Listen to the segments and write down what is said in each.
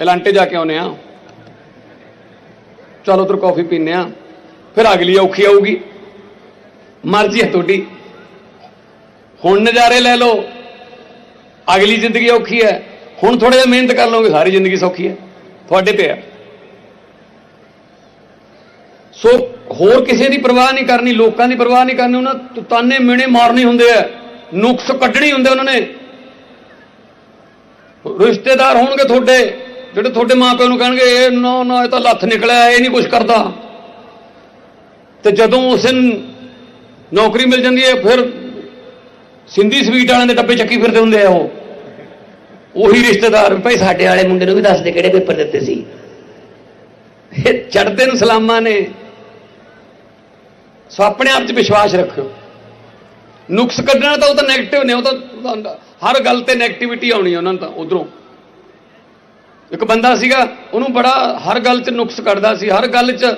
ਐਲਾਂਟੇ ਜਾ ਕੇ ਆਉਨੇ ਆ ਚਲੋ ਉਧਰ ਕਾਫੀ ਪੀਨੇ ਆ ਫਿਰ ਅਗਲੀ ਔਖੀ ਆਊਗੀ। ਮਰਜ਼ੀ ਹੈ ਤੁਹਾਡੀ। ਹੁਣ ਨਜ਼ਾਰੇ ਲੈ ਲਓ। ਅਗਲੀ ਜ਼ਿੰਦਗੀ ਔਖੀ ਹੈ। ਹੁਣ ਥੋੜਾ ਜਿਹਾ ਮਿਹਨਤ ਕਰ ਲਓਗੇ, ਸਾਰੀ ਜ਼ਿੰਦਗੀ ਸੌਖੀ ਹੈ। ਤੁਹਾਡੇ ਤੇ ਹੈ। ਸੋ ਹੋਰ ਕਿਸੇ ਦੀ ਪਰਵਾਹ ਨਹੀਂ ਕਰਨੀ, ਲੋਕਾਂ ਦੀ ਪਰਵਾਹ ਨਹੀਂ ਕਰਨੀ, ਉਹਨਾਂ ਤਾਨੇ ਮਿਣੇ ਮਾਰਨੇ ਹੁੰਦੇ ਆ। ਨੁਕਸ ਕੱਢਣੀ ਹੁੰਦੇ ਉਹਨਾਂ ਨੇ। ਰਿਸ਼ਤੇਦਾਰ ਹੋਣਗੇ ਤੁਹਾਡੇ। ਜਿਹੜੇ ਤੁਹਾਡੇ ਮਾਪਿਆਂ ਨੂੰ ਕਹਿਣਗੇ, ਇਹ ਨਾ ਨਾ, ਇਹ ਤਾਂ ਲੱਥ ਨਿਕਲਿਆ, ਇਹ ਨਹੀਂ ਕੁਝ ਕਰਦਾ। ਤੇ ਜਦੋਂ ਉਸ ਨੂੰ ਨੌਕਰੀ ਮਿਲ ਜਾਂਦੀ ਹੈ, ਫਿਰ ਸਿੰਧੀ ਸਵੀਟ ਵਾਲਿਆਂ ਦੇ ਡੱਬੇ ਚੱਕੀ ਫਿਰਦੇ ਹੁੰਦੇ ਆ ਉਹ। ਉਹੀ ਰਿਸ਼ਤੇਦਾਰ, ਭਾਈ ਸਾਡੇ ਵਾਲੇ ਮੁੰਡੇ ਨੂੰ ਵੀ ਦੱਸਦੇ ਕਿਹੜੇ ਪੇਪਰ ਦਿੱਤੇ ਸੀ? ਇਹ ਚੜਦੇ ਨੂੰ ਸਲਾਮਾਂ ਨੇ। ਸੋ ਆਪਣੇ ਆਪ 'ਚ ਵਿਸ਼ਵਾਸ ਰੱਖਿਓ। ਨੁਕਸ ਕੱਢਣਾ ਤਾਂ ਉਹ ਤਾਂ 네ਗੇਟਿਵ ਨੇ, ਉਹ ਤਾਂ ਹਰ ਗੱਲ ਤੇ 네ਗੇਟਿਵਿਟੀ ਆਉਣੀ ਹੈ ਉਹਨਾਂ ਨੂੰ ਤਾਂ, ਉਧਰੋਂ। ਇੱਕ ਬੰਦਾ ਸੀਗਾ, ਉਹਨੂੰ ਬੜਾ ਹਰ ਗੱਲ 'ਚ ਨੁਕਸ ਕੱਢਦਾ ਸੀ, ਹਰ ਗੱਲ 'ਚ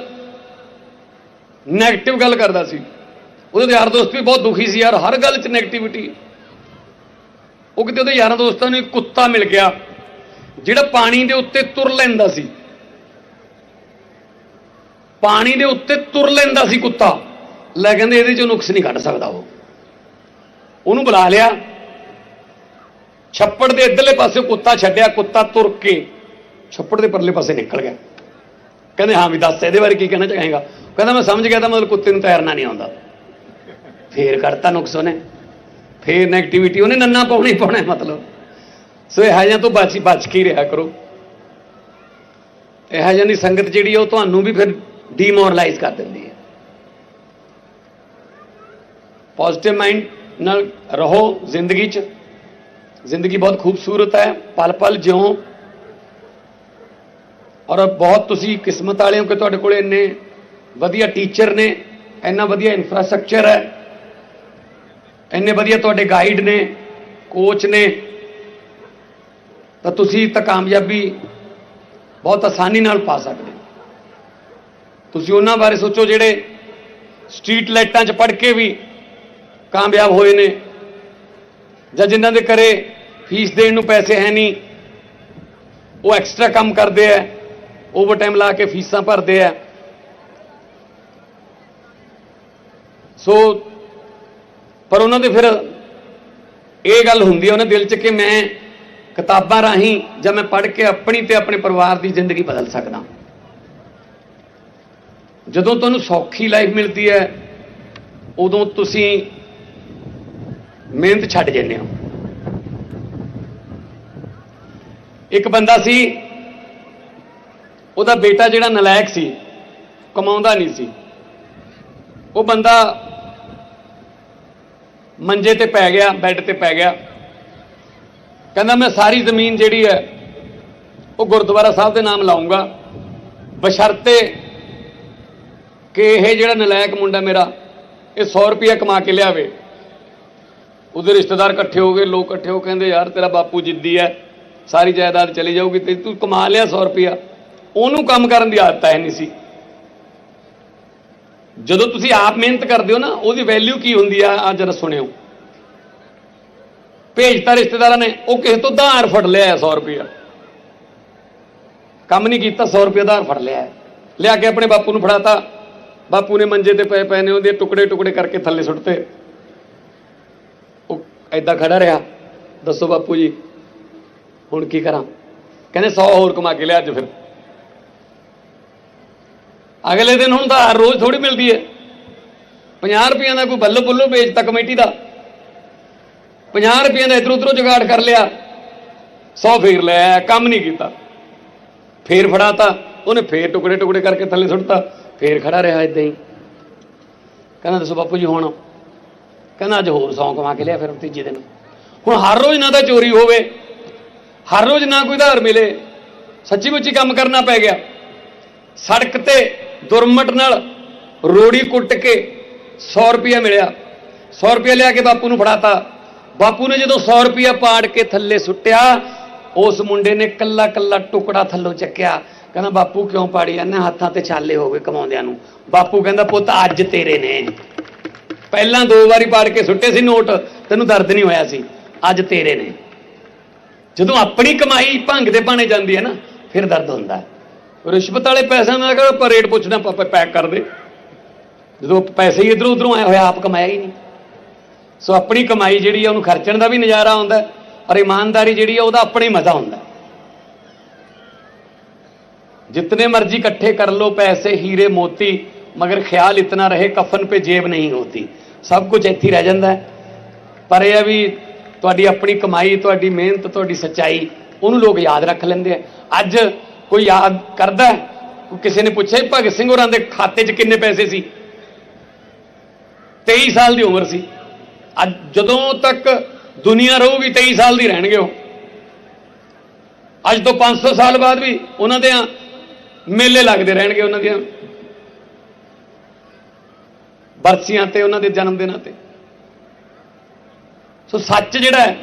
ਨੈਗੇਟਿਵ ਗੱਲ ਕਰਦਾ ਸੀ। ਉਹਦੇ ਯਾਰ ਦੋਸਤ ਵੀ ਬਹੁਤ ਦੁਖੀ ਸੀ ਯਾਰ, ਹਰ ਗੱਲ 'ਚ ਨੈਗੇਟਿਵਿਟੀ ਉਹ ਕਿਤੇ ਉਹਦੇ ਯਾਰਾਂ ਦੋਸਤਾਂ ਨੂੰ ਇੱਕ ਕੁੱਤਾ ਮਿਲ ਗਿਆ, ਜਿਹੜਾ ਪਾਣੀ ਦੇ ਉੱਤੇ ਤੁਰ ਲੈਂਦਾ ਸੀ। ਪਾਣੀ ਦੇ ਉੱਤੇ ਤੁਰ ਲੈਂਦਾ ਸੀ ਕੁੱਤਾ। ਲੈ ਕਹਿੰਦੇ ਇਹਦੇ ਚੋਂ ਨੁਕਸ ਨਹੀਂ ਕੱਢ ਸਕਦਾ ਉਹ। ਉਹਨੂੰ ਬੁਲਾ ਲਿਆ। ਛੱਪੜ ਦੇ ਇਧਰਲੇ ਪਾਸੇ ਕੁੱਤਾ ਛੱਡਿਆ, ਕੁੱਤਾ ਤੁਰ ਕੇ। ਛੱਪੜ ਦੇ ਪਰਲੇ ਪਾਸੇ ਨਿਕਲ ਗਿਆ। ਕਹਿੰਦੇ ਹਾਂ ਵੀ ਦੱਸ ਇਹਦੇ ਬਾਰੇ ਕੀ ਕਹਿਣਾ ਚਾਹੇਗਾ? ਕਹਿੰਦਾ ਮੈਂ ਸਮਝ ਗਿਆ ਤਾਂ ਮਤਲਬ ਕੁੱਤੇ ਨੂੰ ਤੈਰਨਾ ਨਹੀਂ ਆਉਂਦਾ। ਫੇਰ ਕਰਤਾ ਨੁਕਸ ਉਹਨੇ। ਫੇਰ 네ਗੇਟਿਵਿਟੀ ਉਹਨੇ ਨੰਨਾ ਪਾਉਣੀ ਪਾਉਣਾ ਮਤਲਬ। ਸੋ ਇਹ ਜਿਹਾ ਤੋਂ ਬਚ ਬਚ ਕੇ ਰਿਹਾ ਕਰੋ। ਇਹ ਜਿਹੀ ਦੀ ਸੰਗਤ ਜਿਹੜੀ ਆ, ਉਹ ਤੁਹਾਨੂੰ ਵੀ ਫਿਰ ਡੀਮੋਰਲਾਈਜ਼ ਕਰ ਦਿੰਦੀ ਹੈ। ਪੋਜ਼ਿਟਿਵ ਮਾਈਂਡ ਨਾਲ ਰਹੋ ਜ਼ਿੰਦਗੀ 'ਚ। ਜ਼ਿੰਦਗੀ ਬਹੁਤ ਖੂਬਸੂਰਤ ਹੈ। ਪਲ ਪਲ ਜਿਉਂ ਔਰ ਬਹੁਤ ਤੁਸੀਂ ਕਿਸਮਤ ਵਾਲੇ ਹੋ ਕਿ ਤੁਹਾਡੇ ਕੋਲ ਇੰਨੇ ਵਧੀਆ ਟੀਚਰ ਨੇ, ਇੰਨਾ ਵਧੀਆ ਇਨਫਰਾਸਟ੍ਰਕਚਰ ਹੈ, ਇੰਨੇ ਵਧੀਆ ਤੁਹਾਡੇ ਗਾਈਡ ਨੇ ਕੋਚ ਨੇ, ਤਾਂ ਤੁਸੀਂ ਤਾਂ ਕਾਮਯਾਬੀ ਬਹੁਤ ਆਸਾਨੀ ਨਾਲ ਪਾ ਸਕਦੇ ਤੁਸੀਂ ਉਹਨਾਂ ਬਾਰੇ ਸੋਚੋ ਜਿਹੜੇ ਸਟਰੀਟ ਲਾਈਟਾਂ 'ਚ ਪੜ ਕੇ ਵੀ ਕਾਮਯਾਬ ਹੋਏ ਨੇ, ਜਾਂ ਜਿਨ੍ਹਾਂ ਦੇ ਘਰੇ ਫੀਸ ਦੇਣ ਨੂੰ ਪੈਸੇ ਹੈ ਨਹੀਂ, ਉਹ ਐਕਸਟਰਾ ਕੰਮ ਕਰਦੇ ਆ ਓਵਰਟਾਈਮ ਲਾ ਕੇ ਫੀਸਾਂ ਭਰਦੇ ਆ। ਸੋ ਪਰ ਉਹਨਾਂ ਦੇ ਫਿਰ ਇਹ ਗੱਲ ਹੁੰਦੀ ਹੈ ਉਹਨਾਂ ਦਿਲ 'ਚ ਕਿ ਮੈਂ ਕਿਤਾਬਾਂ ਰਾਹੀਂ ਜਾਂ ਮੈਂ ਪੜ੍ਹ ਕੇ ਆਪਣੀ ਤੇ ਆਪਣੇ ਪਰਿਵਾਰ ਦੀ ਜ਼ਿੰਦਗੀ ਬਦਲ ਸਕਦਾ। ਜਦੋਂ ਤੁਹਾਨੂੰ ਸੌਖੀ ਲਾਈਫ ਮਿਲਦੀ ਹੈ, ਉਦੋਂ ਤੁਸੀਂ ਮਿਹਨਤ ਛੱਡ ਜਾਂਦੇ ਹੋ। ਇੱਕ ਬੰਦਾ ਸੀ ਉਹਦਾ ਬੇਟਾ ਜਿਹੜਾ ਨਲਾਇਕ ਸੀ, ਕਮਾਉਂਦਾ ਨਹੀਂ ਸੀ। ਉਹ ਬੰਦਾ ਮੰਜੇ ਤੇ ਪੈ ਗਿਆ, ਬੈੱਡ ਤੇ ਪੈ ਗਿਆ। ਕਹਿੰਦਾ, ਮੈਂ ਸਾਰੀ ਜ਼ਮੀਨ ਜਿਹੜੀ ਹੈ, ਉਹ ਗੁਰਦੁਆਰਾ ਸਾਹਿਬ ਦੇ ਨਾਮ ਲਾਉਂਗਾ। ਬਸ਼ਰਤੇ ਕਿ ਇਹ ਜਿਹੜਾ ਨਲਾਇਕ ਮੁੰਡਾ ਮੇਰਾ, ਇਹ 100 ਰੁਪਇਆ ਕਮਾ ਕੇ ਲਿਆਵੇ। ਉਹਦੇ ਰਿਸ਼ਤੇਦਾਰ ਇਕੱਠੇ ਹੋ ਗਏ, ਲੋਕ ਇਕੱਠੇ ਹੋ ਕਹਿੰਦੇ, ਯਾਰ, ਤੇਰਾ ਬਾਪੂ ਜਿੱਦੀ ਹੈ, ਸਾਰੀ ਜਾਇਦਾਦ ਚਲੀ ਜਾਊਗੀ ਤੇ ਤੂੰ ਕਮਾ ਲਿਆ 100 ਰੁਪਇਆ ਉਹਨੂੰ ਕੰਮ ਕਰਨ ਦੀ ਆਦਤ ਹੈ ਨਹੀਂ ਸੀ। ਜਦੋਂ ਤੁਸੀਂ ਆਪ ਮਿਹਨਤ ਕਰਦੇ ਹੋ ਨਾ, ਉਹਦੀ ਵੈਲਿਊ ਕੀ ਹੁੰਦੀ ਆ? ਆ ਜਰਾ ਸੁਣਿਓ। ਭੇਜਤਾ ਰਿਸ਼ਤੇਦਾਰਾਂ ਨੇ, ਉਹ ਕਿਸੇ ਤੋਂ ਧਾਰ ਫੜ ਲਿਆ 100 ਰੁਪਇਆ। ਕੰਮ ਨਹੀਂ ਕੀਤਾ 100 ਰੁਪਇਆ ਧਾਰ ਫੜ ਲਿਆ ਲਿਆ ਕੇ ਆਪਣੇ ਬਾਪੂ ਨੂੰ ਫੜਾਤਾ। ਬਾਪੂ ਨੇ ਮੰਜੇ ਤੇ ਪਏ ਪਏ ਨੇ, ਉਹਦੇ ਟੁਕੜੇ ਟੁਕੜੇ ਕਰਕੇ ਥੱਲੇ ਸੁੱਟਤੇ। ਉਹ ਐਦਾਂ ਖੜਾ ਰਿਹਾ। ਦੱਸੋ ਬਾਪੂ ਜੀ, ਹੁਣ ਕੀ ਕਰਾਂ? ਕਹਿੰਦੇ 100 ਹੋਰ ਕਮਾ ਕੇ ਲਿਆ ਅੱਜ ਫਿਰ। ਅਗਲੇ ਦਿਨ ਹੁਣ ਤਾਂ ਹਰ ਰੋਜ਼ ਥੋੜੀ ਮਿਲਦੀ ਹੈ। 50 ਰੁਪਈਆਂ ਦਾ ਕੋਈ ਬੱਲੋ ਬੱਲੋ ਵੇਚਤਾ ਕਮੇਟੀ ਦਾ। 50 ਰੁਪਈਆਂ ਦਾ ਇਧਰ ਉਧਰੋਂ ਜੁਗਾੜ ਕਰ ਲਿਆ। 100 ਫੇਰ ਲੈ ਕੰਮ ਨਹੀਂ ਕੀਤਾ। ਫੇਰ ਫੜਾਤਾ, ਉਹਨੇ ਫੇਰ ਟੁਕੜੇ ਟੁਕੜੇ ਕਰਕੇ ਥੱਲੇ ਸੁੱਟਤਾ। ਫੇਰ ਖੜਾ ਰਿਹਾ ਇਦਾਂ ਹੀ। ਕਹਿੰਦਾ, ਦੱਸੋ ਬਾਪੂ ਜੀ ਹੁਣ? ਕਹਿੰਦਾ, ਅੱਜ ਹੋਰ ਸੌਂ ਕਮਾ ਕੇ ਲਿਆ ਫਿਰ ਤੀਜੇ ਦਿਨ। ਹੁਣ ਹਰ ਰੋਜ਼ ਨਾ ਤਾਂ ਚੋਰੀ ਹੋਵੇ। ਹਰ ਰੋਜ਼ ਨਾ ਕੋਈ ਧਾਰ ਮਿਲੇ। ਸੱਚੀ ਮੁੱਚੀ ਕੰਮ ਕਰਨਾ ਪੈ ਗਿਆ। ਸੜਕ ਤੇ ਦੁਰਮਟ ਨਾਲ ਰੋੜੀ ਕੁੱਟ ਕੇ 100 ਰੁਪਇਆ ਮਿਲਿਆ। 100 ਰੁਪਇਆ ਲਿਆ ਕੇ ਬਾਪੂ ਨੂੰ ਫੜਾਤਾ। ਬਾਪੂ ਨੇ ਜਦੋਂ 100 ਰੁਪਇਆ ਪਾੜ ਕੇ ਥੱਲੇ ਸੁੱਟਿਆ, ਉਸ ਮੁੰਡੇ ਨੇ ਕੱਲਾ ਕੱਲਾ ਟੁਕੜਾ ਥੱਲੋਂ ਚੱਕਿਆ। ਕਹਿੰਦਾ, ਬਾਪੂ ਕਿਉਂ ਪਾੜੀ ਜਾਂਦੇ? ਹੱਥਾਂ ਤੇ ਛਾਲੇ ਹੋ ਗਏ ਕਮਾਉਂਦਿਆਂ ਨੂੰ। ਬਾਪੂ ਕਹਿੰਦਾ, ਪੁੱਤ, ਅੱਜ ਤੇਰੇ ਨੇ ਪਹਿਲਾਂ ਦੋ ਵਾਰੀ ਪਾੜ ਕੇ ਸੁੱਟੇ ਸੀ ਨੋਟ, ਤੈਨੂੰ ਦਰਦ ਨਹੀਂ ਹੋਇਆ ਸੀ। ਅੱਜ ਤੇਰੇ ਨੇ। ਜਦੋਂ ਆਪਣੀ ਕਮਾਈ ਭੰਗ ਦੇ ਬਾਣੇ ਜਾਂਦੀ ਹੈ ਨਾ, ਫਿਰ ਦਰਦ ਹੁੰਦਾ ਹੈ। ਰਿਸ਼ਵਤ ਵਾਲੇ ਪੈਸਿਆਂ ਨਾਲ ਕਹਿੰਦਾ ਆਪਾਂ ਰੇਟ ਪੁੱਛਣਾ ਆਪਾਂ ਪੈਕ ਕਰ ਦੇ ਜਦੋਂ ਪੈਸੇ ਹੀ ਇਧਰੋਂ ਉਧਰੋਂ ਆਇਆ ਹੋਇਆ ਆਪ ਕਮਾਇਆ ਹੀ ਨਹੀਂ। ਸੋ ਆਪਣੀ ਕਮਾਈ ਜਿਹੜੀ ਆ, ਉਹਨੂੰ ਖਰਚਣ ਦਾ ਵੀ ਨਜ਼ਾਰਾ ਆਉਂਦਾ ਔਰ ਇਮਾਨਦਾਰੀ ਜਿਹੜੀ ਆ, ਉਹਦਾ ਆਪਣਾ ਹੀ ਮਜ਼ਾ ਹੁੰਦਾ ਜਿੰਨੇ ਮਰਜ਼ੀ ਇਕੱਠੇ ਕਰ ਲੋ ਪੈਸੇ, ਹੀਰੇ, ਮੋਤੀ, ਮਗਰ ਖਿਆਲ ਇਤਨਾ ਰਹੇ, ਕਫਨ ਪੇ ਜੇਬ ਨਹੀਂ ਹੋਤੀ ਸਭ ਕੁਝ ਇੱਥੇ ਰਹਿ ਜਾਂਦਾ ਪਰ ਇਹ ਆ ਵੀ ਤੁਹਾਡੀ ਆਪਣੀ ਕਮਾਈ, ਤੁਹਾਡੀ ਮਿਹਨਤ, ਤੁਹਾਡੀ ਸੱਚਾਈ, ਉਹਨੂੰ ਲੋਕ ਯਾਦ ਰੱਖ ਲੈਂਦੇ ਆ। ਅੱਜ ਕੋਈ ਯਾਦ ਕਰਦਾ ਕਿਸੇ ਨੇ ਪੁੱਛਿਆ ਭਗਤ ਸਿੰਘ ਹੋਰਾਂ ਦੇ ਖਾਤੇ 'ਚ ਕਿੰਨੇ ਪੈਸੇ ਸੀ? 23 ਸਾਲ ਦੀ ਉਮਰ ਸੀ। ਅੱਜ ਜਦੋਂ ਤੱਕ ਦੁਨੀਆ ਰਹੂਗੀ 23 ਸਾਲ ਦੀ ਰਹਿਣਗੇ ਉਹ। ਅੱਜ ਤੋਂ 500 ਸਾਲ ਬਾਅਦ ਵੀ ਉਹਨਾਂ ਦੇ ਮੇਲੇ ਲੱਗਦੇ ਰਹਿਣਗੇ ਉਹਨਾਂ ਦੀਆਂ ਬਰਸੀਆਂ ਤੇ, ਉਹਨਾਂ ਦੇ ਜਨਮ ਦਿਨਾਂ ਤੇ। ਸੋ ਸੱਚ ਜਿਹੜਾ ਹੈ,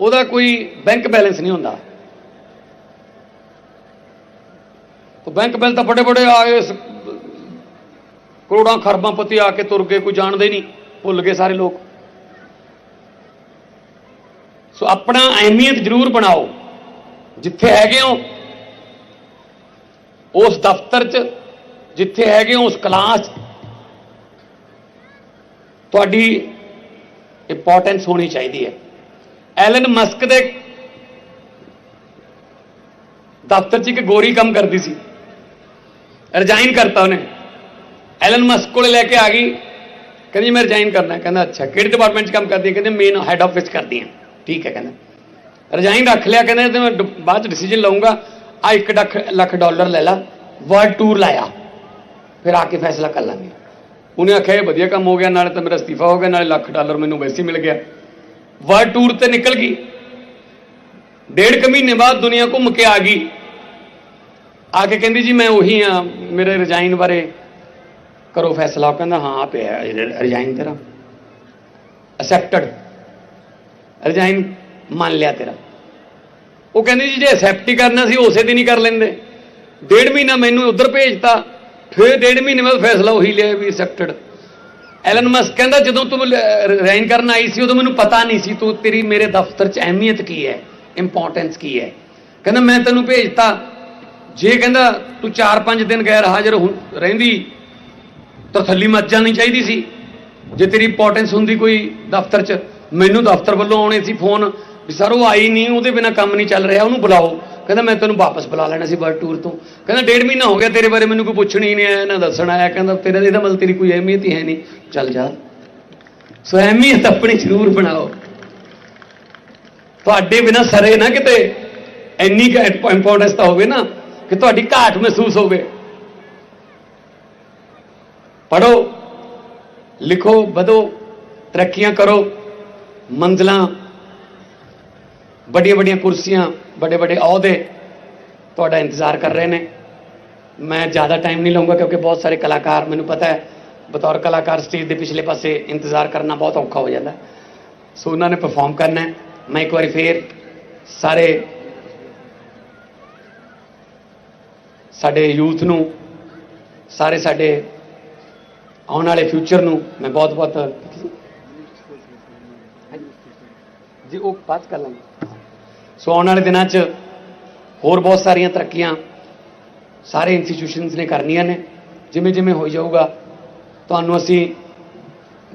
ਉਹਦਾ ਕੋਈ ਬੈਂਕ ਬੈਲੈਂਸ ਨਹੀਂ ਹੁੰਦਾ ਉਹ ਬੈਂਕ ਬੈਲ ਤਾਂ ਬੜੇ ਬੜੇ ਆ ਗਏ ਕਰੋੜਾਂ ਖਰਬਾਂ ਪਤੀ ਆ ਕੇ ਤੁਰ ਗਏ, ਕੋਈ ਜਾਣਦੇ ਹੀ ਨਹੀਂ, ਭੁੱਲ ਗਏ ਸਾਰੇ ਲੋਕ। ਸੋ ਆਪਣਾ ਅਹਿਮੀਅਤ ਜ਼ਰੂਰ ਬਣਾਓ, ਜਿੱਥੇ ਹੈਗੇ ਹੋ, ਉਸ ਦਫ਼ਤਰ 'ਚ, ਜਿੱਥੇ ਹੈਗੇ ਹੋ, ਉਸ ਕਲਾਸ 'ਚ। ਤੁਹਾਡੀ ਇੰਪੋਰਟੈਂਸ ਹੋਣੀ ਚਾਹੀਦੀ ਹੈ। ਐਲਨ ਮਸਕ ਦੇ ਦਫ਼ਤਰ 'ਚ ਇੱਕ ਗੋਰੀ ਕੰਮ ਕਰਦੀ ਸੀ। ਰਿਜ਼ਾਈਨ ਕਰਤਾ ਉਹਨੇ ਐਲਨ ਮਸਕ ਕੋਲੇ ਲੈ ਕੇ ਆ ਗਈ ਕਹਿੰਦੀ ਮੈਂ ਰਿਜ਼ਾਈਨ ਕਰਨਾ ਹੈ। ਕਹਿੰਦਾ ਅੱਛਾ ਕਿਹੜੇ ਡਿਪਾਰਟਮੈਂਟ 'ਚ ਕੰਮ ਕਰਦੀ ਹੈ ਕਹਿੰਦੇ ਮੇਨ ਹੈੱਡ ਆਫਿਸ ਕਰਦੀ ਹਾਂ ਠੀਕ ਹੈ ਕਹਿੰਦਾ ਰਿਜ਼ਾਈਨ ਰੱਖ ਲਿਆ ਕਹਿੰਦਾ ਤੇ ਮੈਂ ਡ- ਬਾਅਦ ਚ ਡਿਸੀਜਨ ਲਵਾਂਗਾ ਆ 1 ਲੱਖ ਲੱਖ ਡਾਲਰ ਲੈ ਲਾ ਵਰਲਡ ਟੂਰ ਲਾਇਆ ਫਿਰ ਆ ਕੇ ਫੈਸਲਾ ਕਰ ਲਾਂਗੇ ਉਹਨੇ ਆਖਿਆ ਇਹ ਵਧੀਆ ਕੰਮ ਹੋ ਗਿਆ ਨਾਲੇ ਤਾਂ ਮੇਰਾ ਅਸਤੀਫਾ ਹੋ ਗਿਆ ਨਾਲੇ ਲੱਖ ਡਾਲਰ ਮੈਨੂੰ ਵੈਸੇ ਹੀ ਮਿਲ ਗਿਆ ਵਰਲਡ ਟੂਰ ਤੇ ਨਿਕਲ ਗਈ ਡੇਢ ਕੁ ਮਹੀਨੇ ਬਾਅਦ ਦੁਨੀਆ ਘੁੰਮ ਕੇ ਆ ਗਈ ਆ ਕੇ ਕਹਿੰਦੀ ਜੀ ਮੈਂ ਉਹੀ ਆ, ਮੇਰੇ ਰਿਜ਼ਾਈਨ ਬਾਰੇ ਕਰੋ ਫੈਸਲਾ। ਉਹ ਕਹਿੰਦਾ, ਹਾਂ ਪਿਆ ਰਿਜ਼ਾਈਨ ਤੇਰਾ। ਅਸੈਪਟਡ ਰਿਜ਼ਾਈਨ ਮੰਨ ਲਿਆ ਤੇਰਾ। ਉਹ ਕਹਿੰਦੀ ਜੀ, ਜੇ ਅਸੈਪਟ ਹੀ ਕਰਨਾ ਸੀ, ਉਸੇ ਦਿਨ ਹੀ ਕਰ ਲੈਂਦੇ। ਡੇਢ ਮਹੀਨਾ ਮੈਨੂੰ ਉਧਰ ਭੇਜਤਾ, ਫਿਰ ਡੇਢ ਮਹੀਨੇ ਬਾਅਦ ਫੈਸਲਾ ਉਹੀ ਲਿਆ ਵੀ ਅਸੈਪਟਡ ਐਲਨ ਮਸਕ ਕਹਿੰਦਾ, ਜਦੋਂ ਤੂੰ ਰਿਜ਼ਾਈਨ ਕਰਨ ਆਈ ਸੀ, ਉਦੋਂ ਮੈਨੂੰ ਪਤਾ ਨਹੀਂ ਸੀ ਤੂੰ ਤੇਰੀ ਮੇਰੇ ਦਫ਼ਤਰ 'ਚ ਅਹਿਮੀਅਤ ਕੀ ਹੈ ਇੰਪੋਰਟੈਂਸ ਕੀ ਹੈ। ਕਹਿੰਦਾ, ਮੈਂ ਤੈਨੂੰ ਭੇਜਤਾ ਜੇ ਕਹਿੰਦਾ ਤੂੰ 4-5 ਦਿਨ ਗੈਰ ਹਾਜ਼ਰ ਹੁੰ- ਰਹਿੰਦੀ, ਤਾਂ ਥੱਲੀ ਮੱਚ ਜਾਣੀ ਚਾਹੀਦੀ ਸੀ। ਜੇ ਤੇਰੀ ਇੰਪੋਰਟੈਂਸ ਹੁੰਦੀ ਕੋਈ ਦਫ਼ਤਰ 'ਚ, ਮੈਨੂੰ ਦਫ਼ਤਰ ਵੱਲੋਂ ਆਉਣੇ ਸੀ ਫੋਨ ਵੀ ਸਰ ਉਹ ਆਈ ਨਹੀਂ, ਉਹਦੇ ਬਿਨਾ ਕੰਮ ਨਹੀਂ ਚੱਲ ਰਿਹਾ, ਉਹਨੂੰ ਬੁਲਾਓ। ਕਹਿੰਦਾ ਮੈਂ ਤੈਨੂੰ ਵਾਪਸ ਬੁਲਾ ਲੈਣਾ ਸੀ ਵਰਲਡ ਟੂਰ ਤੋਂ। ਕਹਿੰਦਾ ਡੇਢ ਮਹੀਨਾ ਹੋ ਗਿਆ ਤੇਰੇ ਬਾਰੇ ਮੈਨੂੰ ਕੋਈ ਪੁੱਛਣ ਹੀ ਨਹੀਂ ਆਇਆ, ਨਾ ਦੱਸਣ ਆਇਆ। ਕਹਿੰਦਾ ਤੇਰਾ ਇਹਦਾ ਮਤਲਬ ਤੇਰੀ ਕੋਈ ਅਹਿਮੀਅਤ ਹੀ ਹੈ ਨਹੀਂ। ਚੱਲ ਜਾ। ਸੋ ਅਹਿਮੀਅਤ ਆਪਣੀ ਜ਼ਰੂਰ ਬਣਾਓ। ਤੁਹਾਡੇ ਬਿਨਾ ਸਰੇ ਨਾ ਕਿਤੇ। ਇੰਨੀ ਕੁ ਇੰਪੋਰਟੈਂਸ ਤਾਂ ਹੋਵੇ ਨਾ। ਕਿ ਤੁਹਾਡੀ ਘਾਟ ਮਹਿਸੂਸ ਹੋਵੇ। ਪੜੋ ਲਿਖੋ, ਵਧੋ, ਤਰੱਕੀਆਂ ਕਰੋ, ਮੰਜ਼ਲਾਂ ਵੱਡੀਆਂ ਵੱਡੀਆਂ ਕੁਰਸੀਆਂ ਵੱਡੇ ਵੱਡੇ ਅਹੁਦੇ ਤੁਹਾਡਾ ਇੰਤਜ਼ਾਰ ਕਰ ਰਹੇ ਨੇ। ਮੈਂ ਜ਼ਿਆਦਾ ਟਾਈਮ ਨਹੀਂ ਲਵਾਂਗਾ ਕਿਉਂਕਿ ਬਹੁਤ ਸਾਰੇ ਕਲਾਕਾਰ, ਮੈਨੂੰ ਪਤਾ ਹੈ, ਬਤੌਰ ਕਲਾਕਾਰ ਸਟੇਜ ਦੇ ਪਿਛਲੇ ਪਾਸੇ ਇੰਤਜ਼ਾਰ ਕਰਨਾ ਬਹੁਤ ਔਖਾ ਹੋ ਜਾਂਦਾ। ਸੋ ਉਹਨਾਂ ਨੇ ਪਰਫਾਰਮ ਕਰਨਾ ਮੈਂ ਇੱਕ ਵਾਰੀ ਫੇਰ ਸਾਰੇ ਸਾਡੇ ਯੂਥ ਨੂੰ, ਸਾਰੇ ਸਾਡੇ ਆਉਣ ਵਾਲੇ ਫਿਊਚਰ ਨੂੰ ਮੈਂ ਬਹੁਤ ਬਹੁਤ ਜੀ, ਉਹ ਬਾਤ ਕਰ ਲਾਂਗੇ। ਸੋ ਆਉਣ ਵਾਲੇ ਦਿਨਾਂ 'ਚ ਹੋਰ ਬਹੁਤ ਸਾਰੀਆਂ ਤਰੱਕੀਆਂ ਸਾਰੇ ਇੰਸਟੀਟਿਊਸ਼ਨਸ ਨੇ ਕਰਨੀਆਂ ਨੇ। ਜਿਵੇਂ ਜਿਵੇਂ ਹੋਈ ਜਾਊਗਾ, ਤੁਹਾਨੂੰ ਅਸੀਂ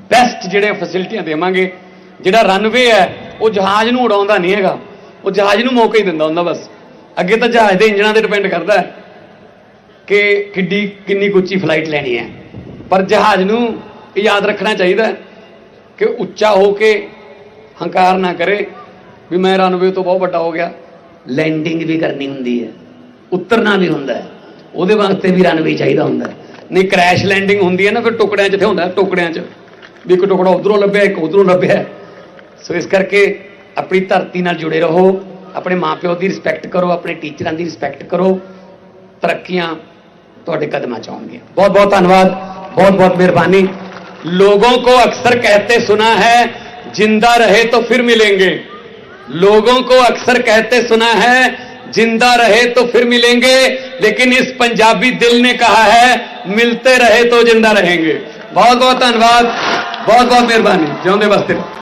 ਬੈਸਟ ਜਿਹੜੇ ਫੈਸਿਲਿਟੀਆਂ ਦੇਵਾਂਗੇ, ਜਿਹੜਾ ਰਨਵੇ ਹੈ, ਉਹ ਜਹਾਜ਼ ਨੂੰ ਉਡਾਉਂਦਾ ਨਹੀਂ ਹੈਗਾ। ਉਹ ਜਹਾਜ਼ ਨੂੰ ਮੌਕਾ ਹੀ ਦਿੰਦਾ ਹੁੰਦਾ ਬਸ। ਅੱਗੇ ਤਾਂ ਜਹਾਜ਼ ਦੇ ਇੰਜਣਾਂ ਤੇ ਡਿਪੈਂਡ ਕਰਦਾ ਹੈ। ਕਿ ਕਿੱਡੀ, ਕਿੰਨੀ ਕੁ ਉੱਚੀ ਫਲਾਈਟ ਲੈਣੀ ਹੈ। ਪਰ ਜਹਾਜ਼ ਨੂੰ ਇਹ ਯਾਦ ਰੱਖਣਾ ਚਾਹੀਦਾ ਕਿ ਉੱਚਾ ਹੋ ਕੇ ਹੰਕਾਰ ਨਾ ਕਰੇ। ਵੀ ਮੈਂ ਰਨਵੇ ਤੋਂ ਬਹੁਤ ਵੱਡਾ ਹੋ ਗਿਆ। ਲੈਂਡਿੰਗ ਵੀ ਕਰਨੀ ਹੁੰਦੀ ਹੈ। ਉਤਰਨਾ ਵੀ ਹੁੰਦਾ ਹੈ। ਉਹਦੇ ਵਾਸਤੇ ਵੀ ਰਨਵੇ ਚਾਹੀਦਾ ਹੁੰਦਾ ਹੈ। ਨਹੀਂ ਕ੍ਰੈਸ਼ ਲੈਂਡਿੰਗ ਹੁੰਦੀ ਹੈ ਨਾ, ਫਿਰ ਟੁਕੜਿਆਂ 'ਚ ਤੇ ਹੁੰਦਾ ਟੁਕੜਿਆਂ 'ਚ। ਵੀ ਇੱਕ ਟੁਕੜਾ ਉਧਰੋਂ ਲੱਭਿਆ, ਇੱਕ ਉਧਰੋਂ ਲੱਭਿਆ। ਸੋ ਇਸ ਕਰਕੇ ਆਪਣੀ ਧਰਤੀ ਨਾਲ ਜੁੜੇ ਰਹੋ। ਆਪਣੇ ਮਾਪਿਓ ਦੀ ਰਿਸਪੈਕਟ ਕਰੋ, ਆਪਣੇ ਟੀਚਰਾਂ ਦੀ ਰਿਸਪੈਕਟ ਕਰੋ। ਤਰੱਕੀਆਂ थोड़े ਕਦਮਾਂ 'ਚ बहुत बहुत धन्यवाद बहुत बहुत ਬਹੁਤ लोगों को अक्सर कहते सुना है, ज़िंदा रहे तो फिर मिलेंगे। लोगों को अक्सर कहते सुना है, ज़िंदा रहे तो फिर मिलेंगे। लेकिन इस पंजाबी दिल ने कहा है, मिलते रहे तो ज़िंदा रहेंगे। बहुत बहुत धन्यवाद बहुत बहुत मेहरबानी ज्योदे बस्ते